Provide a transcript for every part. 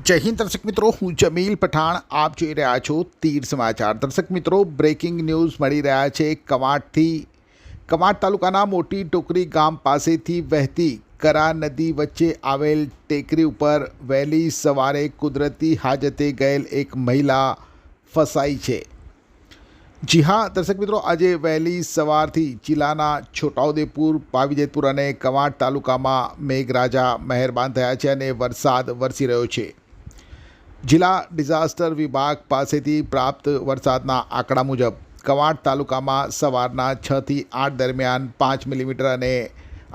જય હિન્દ, દર્શક મિત્રો. હું જમીલ પઠાણ. આપ જોઈ રહ્યા છો તીર સમાચાર. દર્શક મિત્રો બ્રેકિંગ ન્યૂઝ મળી રહ્યા છે. કવાંટથી, કવાંટ તાલુકાના મોટી ટોકરી ગામ પાસેથી વહેતી કરા નદી વચ્ચે આવેલ ટેકરી ઉપર વહેલી સવારે કુદરતી હાજતે ગયેલ એક મહિલા ફસાઈ છે. જી હા, દર્શક મિત્રો, આજે વહેલી સવારથી જિલ્લાના છોટાઉદેપુર, પાવીજેતપુર અને કવાંટ તાલુકામાં મેઘરાજા મહેરબાન થયા છે અને વરસાદ વરસી રહ્યો છે. જિલ્લા ડિઝાસ્ટર વિભાગ પાસેથી પ્રાપ્ત વરસાદના આંકડા મુજબ કવાંટ તાલુકામાં સવારના છથી આઠ દરમિયાન પાંચ મિલીમીટર અને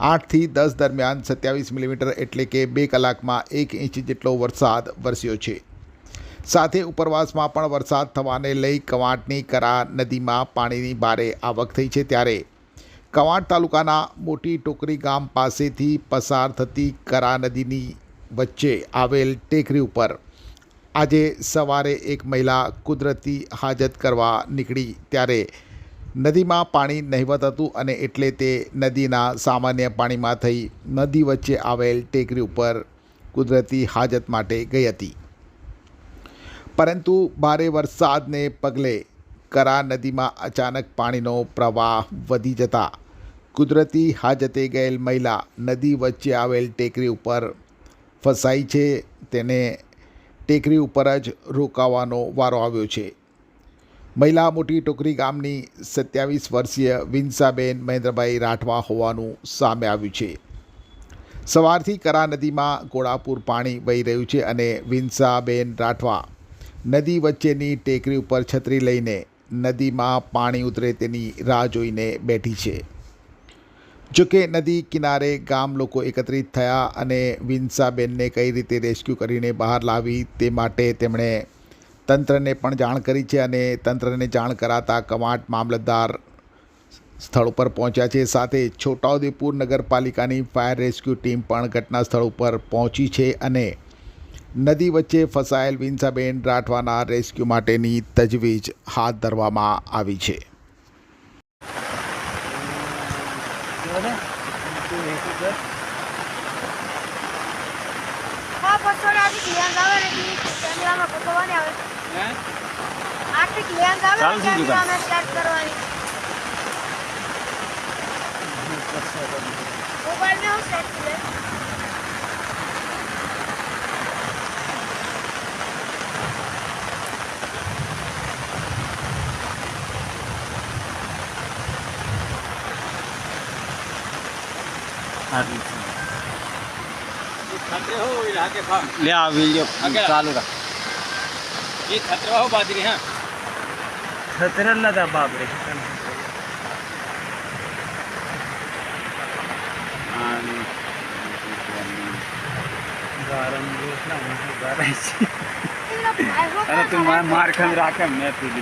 આઠથી દસ દરમિયાન સત્યાવીસ મિલીમીટર એટલે કે બે કલાકમાં એક ઇંચ જેટલો વરસાદ વરસ્યો છે. સાથે ઉપરવાસમાં પણ વરસાદ થવાને લઈ કવાંટની કરા નદીમાં પાણીની ભારે આવક થઈ છે ત્યારે કવાંટ તાલુકાના મોટી ટોકરી ગામ પાસેથી પસાર થતી કરા નદીની વચ્ચે આવેલ ટેકરી ઉપર આજે સવારે એક મહિલા કુદરતી હાજત કરવા નીકળી ત્યારે નદીમાં પાણી નહીવત હતું અને એટલે તે નદીના સામાન્ય પાણીમાં થઈ નદી વચ્ચે આવેલ ટેકરી ઉપર કુદરતી હાજત માટે ગઈ હતી. પરંતુ ભારે વરસાદને પગલે કરા નદીમાં અચાનક પાણીનો પ્રવાહ વધી જતા કુદરતી હાજતે ગયેલ મહિલા નદી વચ્ચે આવેલ ટેકરી ઉપર ફસાઈ છે. તેને ટેકરી ઉપર જ રોકાવાનો વારો આવ્યો છે. મહિલા મોટી ટોકરી ગામની સત્યાવીસ વર્ષીય વિંસાબેન મહેન્દ્રભાઈ રાઠવા હોવાનું સામે આવ્યું છે. સવારથી કરા નદીમાં ગોળાપુર પાણી વહી રહ્યું છે અને વિંસાબેન રાઠવા નદી વચ્ચેની ટેકરી ઉપર છત્રી લઈને નદીમાં પાણી ઉતરે તેની રાહ જોઈને બેઠી છે. જોકે નદી કિનારે ગામ લોકો એકત્રિત થયા અને વિન્સાબેનને કઈ રીતે રેસ્ક્યુ કરીને બહાર લાવી તે માટે તેમણે તંત્રને પણ જાણ કરી છે અને તંત્રને જાણ કરાતા કમાટ મામલતદાર સ્થળ ઉપર પહોંચ્યા છે. સાથે છોટાઉદેપુર નગરપાલિકાની ફાયર રેસ્ક્યુ ટીમ પણ ઘટના સ્થળ ઉપર પહોંચી છે અને નદી વચ્ચે ફસાયેલ વિન્સાબેન રાઠવાના રેસ્ક્યુ માટેની તજવીજ હાથ ધરવામાં આવી છે હા પછોડ આર્થિક લેન્સ આવે ને ઈ કેમેરામાં પકડવાની આવે હે? આર્થિક લેન્સ આવે ચાલુ ને થઈ ગયું કેમેરામાં સેટ કરવાની મોબાઈલ ને હું? સેટ કરે ले आ वीडियो चालू रख। ये खतरे हो बाजरी हैं। खतरला था बाप रे अरे तू मार मार खम राख मैं तुझे